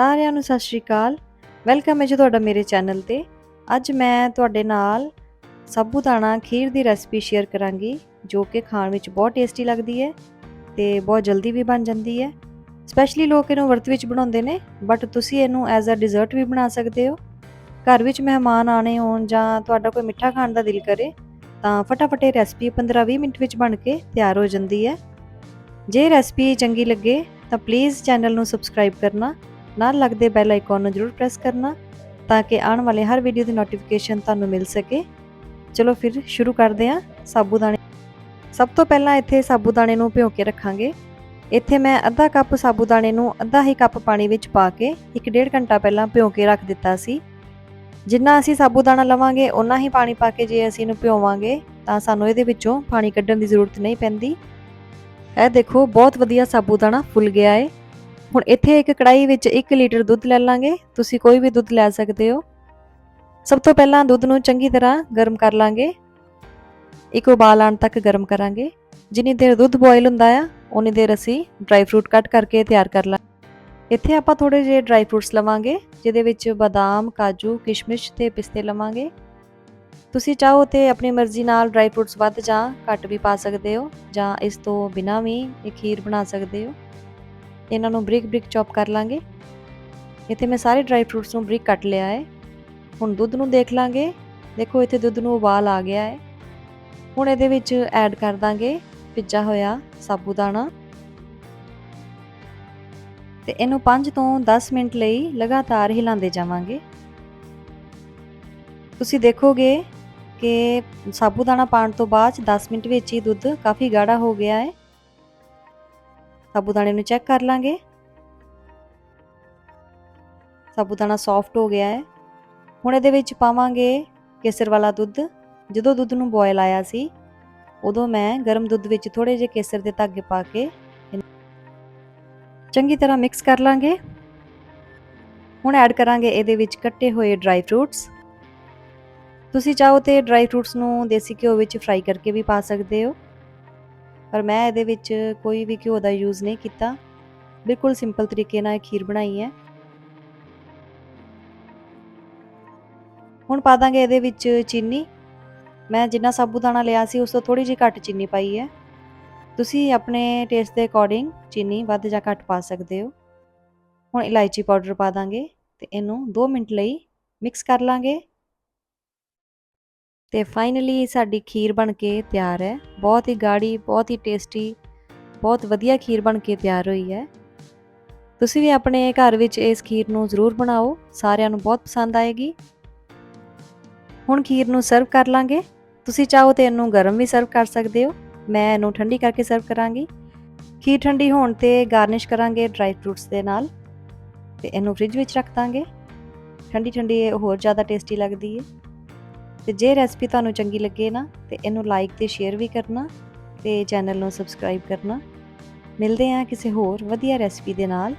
ਸਾਰਿਆਂ ਨੂੰ ਸਤਿ ਸ਼੍ਰੀ ਅਕਾਲ। ਵੈਲਕਮ ਹੈ ਜੀ ਤੁਹਾਡਾ ਮੇਰੇ ਚੈਨਲ ਤੇ। ਅੱਜ ਮੈਂ ਤੁਹਾਡੇ ਨਾਲ ਸਾਬੂਦਾਨਾ ਖੀਰ ਦੀ ਰੈਸਪੀ ਸ਼ੇਅਰ ਕਰਾਂਗੀ, ਜੋ ਕਿ ਖਾਣ ਵਿੱਚ ਬਹੁਤ ਟੇਸਟੀ ਲੱਗਦੀ ਹੈ ਤੇ ਬਹੁਤ ਜਲਦੀ ਵੀ ਬਣ ਜਾਂਦੀ ਹੈ। ਸਪੈਸ਼ਲੀ ਲੋਕ ਇਹਨੂੰ ਵਰਤ ਵਿੱਚ ਬਣਾਉਂਦੇ ਨੇ ਬਟ ਤੁਸੀਂ ਇਹਨੂੰ ਐਜ਼ ਅ ਡਿਜ਼ਰਟ ਵੀ ਬਣਾ ਸਕਦੇ ਹੋ। ਘਰ ਵਿੱਚ ਮਹਿਮਾਨ ਆਣੇ ਹੋਣ ਜਾਂ ਤੁਹਾਡਾ ਕੋਈ ਮਿੱਠਾ ਖਾਣ ਦਾ ਦਿਲ ਕਰੇ, ਤਾਂ ਫਟਾਫਟ ਇਹ ਰੈਸਪੀ 15-20 ਮਿੰਟ ਵਿੱਚ ਬਣ ਕੇ ਤਿਆਰ ਹੋ ਜਾਂਦੀ ਹੈ। ਜੇ ਰੈਸਪੀ ਚੰਗੀ ਲੱਗੇ, ਤਾਂ ਪਲੀਜ਼ ਚੈਨਲ ਨੂੰ ਸਬਸਕ੍ਰਾਈਬ ਕਰਨਾ ਨਾਲ ਲੱਗਦੇ ਬੈਲ ਆਈਕਨ ਨੂੰ ਜ਼ਰੂਰ ਪ੍ਰੈਸ ਕਰਨਾ ਤਾਂ ਕਿ ਆਉਣ ਵਾਲੇ ਹਰ ਵੀਡੀਓ ਦੀ ਨੋਟੀਫਿਕੇਸ਼ਨ ਤੁਹਾਨੂੰ ਮਿਲ ਸਕੇ। ਚਲੋ ਫਿਰ ਸ਼ੁਰੂ ਕਰਦੇ ਹਾਂ ਸਾਬੂਦਾਣੇ। ਸਭ ਤੋਂ ਪਹਿਲਾਂ ਇੱਥੇ ਸਾਬੂਦਾਣੇ ਨੂੰ ਭਿਓ ਕੇ ਰੱਖਾਂਗੇ। ਇੱਥੇ ਮੈਂ ਅੱਧਾ ਕੱਪ ਸਾਬੂਦਾਣੇ ਨੂੰ ਅੱਧਾ ਹੀ ਕੱਪ ਪਾਣੀ ਵਿੱਚ ਪਾ ਕੇ 1.5 ਘੰਟਾ ਪਹਿਲਾਂ ਭਿਓ ਕੇ ਰੱਖ ਦਿੱਤਾ ਸੀ। ਜਿੰਨਾ ਅਸੀਂ ਸਾਬੂਦਾਨਾ ਲਵਾਂਗੇ ਉਨਾ ਹੀ ਪਾਣੀ ਪਾ ਕੇ ਜੇ ਅਸੀਂ ਇਹਨੂੰ ਭਿਓਵਾਂਗੇ ਤਾਂ ਸਾਨੂੰ ਇਹਦੇ ਵਿੱਚੋਂ ਪਾਣੀ ਕੱਢਣ ਦੀ ਜ਼ਰੂਰਤ ਨਹੀਂ ਪੈਂਦੀ। ਇਹ ਦੇਖੋ, ਬਹੁਤ ਵਧੀਆ ਸਾਬੂਦਾਨਾ ਫੁੱਲ ਗਿਆ ਏ। ਹੁਣ ਇੱਥੇ ਇੱਕ ਕੜਾਈ ਵਿੱਚ 1 ਲੀਟਰ ਦੁੱਧ ਲੈ ਲਾਂਗੇ। ਤੁਸੀਂ ਕੋਈ ਵੀ ਦੁੱਧ ਲੈ ਸਕਦੇ ਹੋ। ਸਭ ਤੋਂ ਪਹਿਲਾਂ ਦੁੱਧ ਨੂੰ ਚੰਗੀ ਤਰ੍ਹਾਂ ਗਰਮ ਕਰ ਲਾਂਗੇ। ਇੱਕ ਉਬਾਲ ਆਉਣ ਤੱਕ ਗਰਮ ਕਰਾਂਗੇ। ਜਿੰਨੀ ਦੇਰ ਦੁੱਧ ਬੋਇਲ ਹੁੰਦਾ ਆ ਉਨੀ ਦੇਰ ਅਸੀਂ ਡਰਾਈ ਫਰੂਟ ਕੱਟ ਕਰਕੇ ਤਿਆਰ ਕਰ ਲਾਂ ਇੱਥੇ ਆਪਾਂ ਥੋੜੇ ਜਿਹੇ ਡਰਾਈ ਫਰੂਟਸ ਲਵਾਂਗੇ, ਜਿਹਦੇ ਵਿੱਚ ਬਦਾਮ, ਕਾਜੂ, ਕਿਸ਼ਮਿਸ਼ ਤੇ ਪਿਸਤੇ ਲਵਾਂਗੇ। ਤੁਸੀਂ ਚਾਹੋ ਤੇ ਆਪਣੀ ਮਰਜ਼ੀ ਨਾਲ ਡਰਾਈ ਫਰੂਟਸ ਵੱਧ ਜਾਂ ਘੱਟ ਵੀ ਪਾ ਸਕਦੇ ਹੋ, ਜਾਂ ਇਸ ਤੋਂ ਬਿਨਾਂ ਵੀ ਇਹ ਖੀਰ ਬਣਾ ਸਕਦੇ ਹੋ। ਇਹਨਾਂ ਨੂੰ ਬਰੀਕ ਬਰੀਕ ਚੌਪ ਕਰ ਲਾਂਗੇ। ਇੱਥੇ ਮੈਂ ਸਾਰੇ ਡਰਾਈ ਫਰੂਟਸ ਨੂੰ ਬਰੀਕ ਕੱਟ ਲਿਆ ਹੈ। ਹੁਣ ਦੁੱਧ ਨੂੰ ਦੇਖ ਲਾਂਗੇ। ਦੇਖੋ, ਇੱਥੇ ਦੁੱਧ ਨੂੰ ਉਬਾਲ ਆ ਗਿਆ ਹੈ। ਹੁਣ ਇਹਦੇ ਵਿੱਚ ਐਡ ਕਰ ਦਾਂਗੇ ਭਿੱਜਾ ਹੋਇਆ ਸਾਬੂਦਾਨਾ ਤੇ ਇਹਨੂੰ 5 ਤੋਂ 10 ਮਿੰਟ ਲਈ ਲਗਾਤਾਰ ਹਿਲਾਉਂਦੇ ਜਾਵਾਂਗੇ। ਤੁਸੀਂ ਦੇਖੋਗੇ ਕਿ ਸਾਬੂਦਾਨਾ ਪਾਉਣ ਤੋਂ ਬਾਅਦ 10 ਮਿੰਟ ਵਿੱਚ ਹੀ ਦੁੱਧ ਕਾਫੀ ਗਾੜਾ ਹੋ ਗਿਆ ਹੈ। ਸਾਬੂਦਾਨੇ ਨੂੰ ਚੈੱਕ ਕਰ ਲਾਂਗੇ। ਸਾਬੂਦਾਨਾ ਸੌਫਟ ਹੋ ਗਿਆ ਹੈ। ਹੁਣ ਇਹਦੇ ਵਿੱਚ ਪਾਵਾਂਗੇ ਕੇਸਰ ਵਾਲਾ ਦੁੱਧ। ਜਦੋਂ ਦੁੱਧ ਨੂੰ ਬੋਇਲ ਆਇਆ ਸੀ, ਉਦੋਂ ਮੈਂ ਗਰਮ ਦੁੱਧ ਵਿੱਚ ਥੋੜੇ ਜਿਹੇ ਕੇਸਰ ਦੇ ਧਾਗੇ ਪਾ ਕੇ ਚੰਗੀ ਤਰ੍ਹਾਂ ਮਿਕਸ ਕਰ ਲਾਂਗੇ। ਹੁਣ ਐਡ ਕਰਾਂਗੇ ਇਹਦੇ ਵਿੱਚ ਕੱਟੇ ਹੋਏ ਡਰਾਈ ਫਰੂਟਸ ਤੁਸੀਂ ਚਾਹੋ ਤੇ ਡਰਾਈ ਫਰੂਟਸ ਨੂੰ ਦੇਸੀ ਘਿਓ ਵਿੱਚ ਫਰਾਈ ਕਰਕੇ ਵੀ ਪਾ ਸਕਦੇ ਹੋ। ਪਰ ਮੈਂ ਇਹਦੇ ਵਿੱਚ ਕੋਈ ਵੀ ਘਿਓ ਦਾ ਯੂਜ਼ ਨਹੀਂ ਕੀਤਾ। ਬਿਲਕੁਲ ਸਿੰਪਲ ਤਰੀਕੇ ਨਾਲ ਇਹ ਖੀਰ ਬਣਾਈ ਹੈ। ਹੁਣ ਪਾ ਦਾਂਗੇ ਇਹਦੇ ਵਿੱਚ ਚੀਨੀ। ਮੈਂ ਜਿੰਨਾ ਸਾਬੂਦਾਨਾ ਲਿਆ ਸੀ, ਉਸ ਤੋਂ ਥੋੜੀ ਜਿਹੀ ਘੱਟ ਚੀਨੀ ਪਾਈ ਹੈ। ਤੁਸੀਂ ਆਪਣੇ ਟੇਸਟ ਦੇ ਅਕੋਰਡਿੰਗ ਚੀਨੀ ਵੱਧ ਜਾਂ ਘੱਟ ਪਾ ਸਕਦੇ ਹੋ। ਹੁਣ ਇਲਾਇਚੀ ਪਾਊਡਰ ਪਾ ਦਾਂਗੇ ਤੇ ਇਹਨੂੰ 2 ਮਿੰਟ ਲਈ ਮਿਕਸ ਕਰ ਲਾਂਗੇ। ਤੇ ਫਾਈਨਲੀ ਸਾਡੀ ਖੀਰ ਬਣ ਕੇ ਤਿਆਰ ਹੈ। ਬਹੁਤ ਹੀ ਗਾੜੀ, ਬਹੁਤ ਹੀ ਟੇਸਟੀ ਬਹੁਤ ਵਧੀਆ ਖੀਰ ਬਣ ਕੇ ਤਿਆਰ ਹੋਈ ਹੈ। ਤੁਸੀਂ ਵੀ ਆਪਣੇ ਘਰ ਵਿੱਚ ਇਸ ਖੀਰ ਨੂੰ ਜ਼ਰੂਰ ਬਣਾਓ। ਸਾਰਿਆਂ ਨੂੰ ਬਹੁਤ ਪਸੰਦ ਆਏਗੀ। ਹੁਣ ਖੀਰ ਨੂੰ ਸਰਵ ਕਰ ਲਾਂਗੇ। ਤੁਸੀਂ ਚਾਹੋ ਤੇ ਇਹਨੂੰ ਗਰਮ ਵੀ ਸਰਵ ਕਰ ਸਕਦੇ ਹੋ। ਮੈਂ ਇਹਨੂੰ ਠੰਡੀ ਕਰਕੇ ਸਰਵ ਕਰਾਂਗੀ। ਖੀਰ ਠੰਡੀ ਹੋਣ ਤੇ ਗਾਰਨਿਸ਼ ਕਰਾਂਗੇ ਡਰਾਈ ਫਰੂਟਸ ਦੇ ਨਾਲ। ਤੇ ਇਹਨੂੰ ਫ੍ਰਿਜ ਵਿੱਚ ਰੱਖ ਦਾਂਗੇ। ਠੰਡੀ ਠੰਡੀ ਹੋਰ ਜ਼ਿਆਦਾ ਟੇਸਟੀ ਲੱਗਦੀ ਹੈ ਤੇ ਜੇ ਰੈਸਪੀ ਤੁਹਾਨੂੰ ਚੰਗੀ ਲੱਗੇ ਨਾ, ਤੇ ਇਹਨੂੰ ਲਾਈਕ ਤੇ ਸ਼ੇਅਰ ਵੀ ਕਰਨਾ ਤੇ ਚੈਨਲ ਨੂੰ ਸਬਸਕ੍ਰਾਈਬ ਕਰਨਾ। ਮਿਲਦੇ ਹਾਂ ਕਿਸੇ ਹੋਰ ਵਧੀਆ ਰੈਸਪੀ ਦੇ ਨਾਲ।